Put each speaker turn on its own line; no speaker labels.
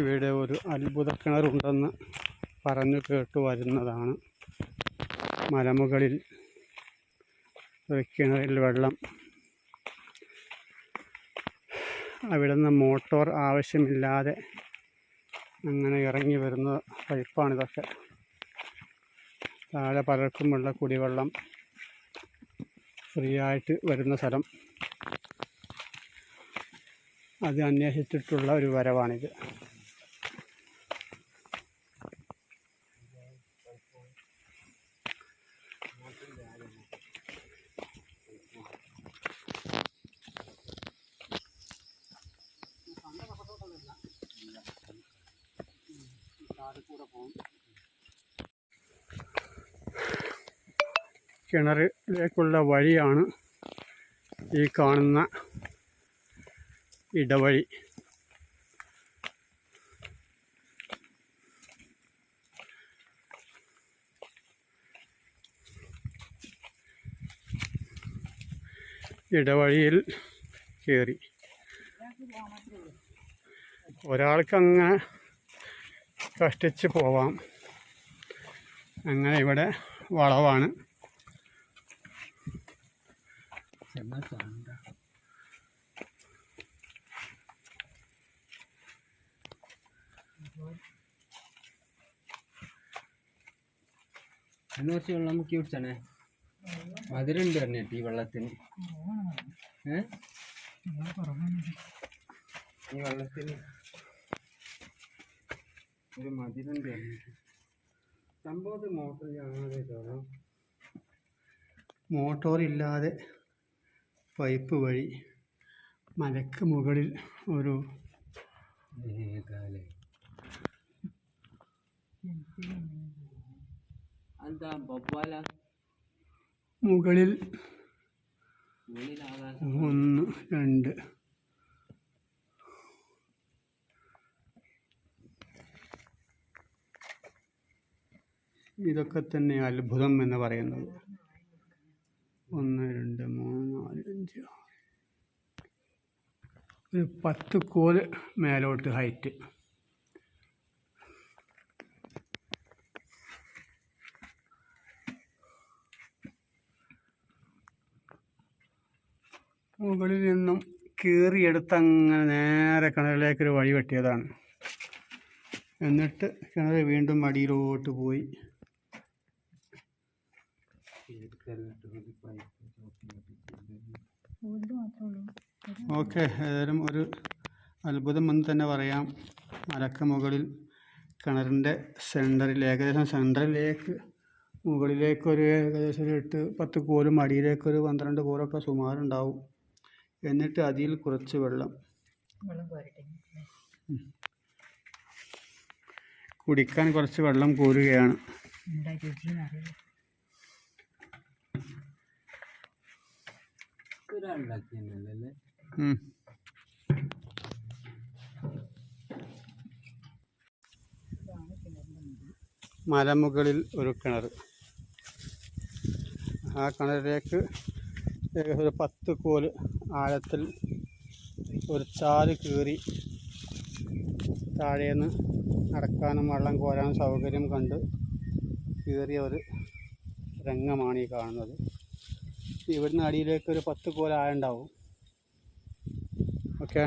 ഇവിടെ ഒരു അത്ഭുത കിണറുണ്ടെന്ന് പറഞ്ഞു കേട്ടു വരുന്നതാണ്. മലമുകളിൽ ഒരു കിണറിൽ വെള്ളം. അവിടെ നിന്ന് മോട്ടോർ ആവശ്യമില്ലാതെ അങ്ങനെ ഇറങ്ങി വരുന്ന പൈപ്പാണിതൊക്കെ താഴെ പലർക്കുമുള്ള കുടിവെള്ളം ഫ്രീ ആയിട്ട് വരുന്ന സ്ഥലം. അത് അന്വേഷിച്ചിട്ടുള്ള ഒരു വരവാണിത്. കിണറിലേക്കുള്ള വഴിയാണ് ഈ കാണുന്ന ഇടവഴി. ഇടവഴിയിൽ കയറി ഒരാൾക്ക് അങ്ങനെ കഷ്ടിച്ച് പോവാം. അങ്ങനെ ഇവിടെ വളവാണ്.
എന്ന് കുറച്ച് പറഞ്ഞിട്ട് ഈ വെള്ളത്തിന്. ഈ വെള്ളത്തിന് ഒരു പറഞ്ഞിട്ട് സംഭവത്തിൽ മോട്ടോർ കാണാതെ തോന്നാം
മോട്ടോർ ഇല്ലാതെ പൈപ്പ് വഴി മലക്ക് മുകളിൽ ഒരു മുകളിൽ ഒന്ന് രണ്ട് ഇതൊക്കെ തന്നെ അത്ഭുതം എന്ന് പറയുന്നത്. ഒന്ന് രണ്ട് മൂന്ന് നാല് അഞ്ച്. ഒരു പത്ത് കോൽ മേലോട്ട് ഹൈറ്റ്. മുകളിൽ നിന്നും കീറിയെടുത്ത് അങ്ങനെ നേരെ കിണറിലേക്ക് ഒരു വഴി വെട്ടിയതാണ്. എന്നിട്ട് കിണർ വീണ്ടും അടിയിലോട്ട് പോയി. ഓക്കെ ഏതായാലും ഒരു അത്ഭുതം എന്ന് തന്നെ പറയാം. മലക്ക് മുകളിൽ കിണറിന്റെ സെന്ററിൽ ഏകദേശം സെന്ററിലേക്ക് മുകളിലേക്ക് ഒരു ഏകദേശം ഒരു എട്ട് പത്ത് കോലും അടിയിലേക്ക് ഒരു പന്ത്രണ്ട് കോലൊക്കെ സുമാറുണ്ടാവും എന്നിട്ട് അതിൽ കുറച്ച് വെള്ളം കുടിക്കാൻ കുറച്ച് വെള്ളം കോരുകയാണ്.
ഒരാളുണ്ടാക്കിയല്ലേ.
മലമുകളിൽ ഒരു കിണർ. ആ കിണറിലേക്ക് ഏകദേശം ഒരു പത്ത് കോൽ ആഴത്തിൽ ഒരു ചാൽ കീറി താഴേന്ന് നടക്കാനും വെള്ളം കോരാനും സൗകര്യം കണ്ട് കീറിയ ഒരു രംഗമാണ് ഈ കാണുന്നത്. ഇവിടുന്ന് അടിയിലേക്ക് ഒരു പത്ത് കോല ആയുണ്ടാവും ഓക്കെ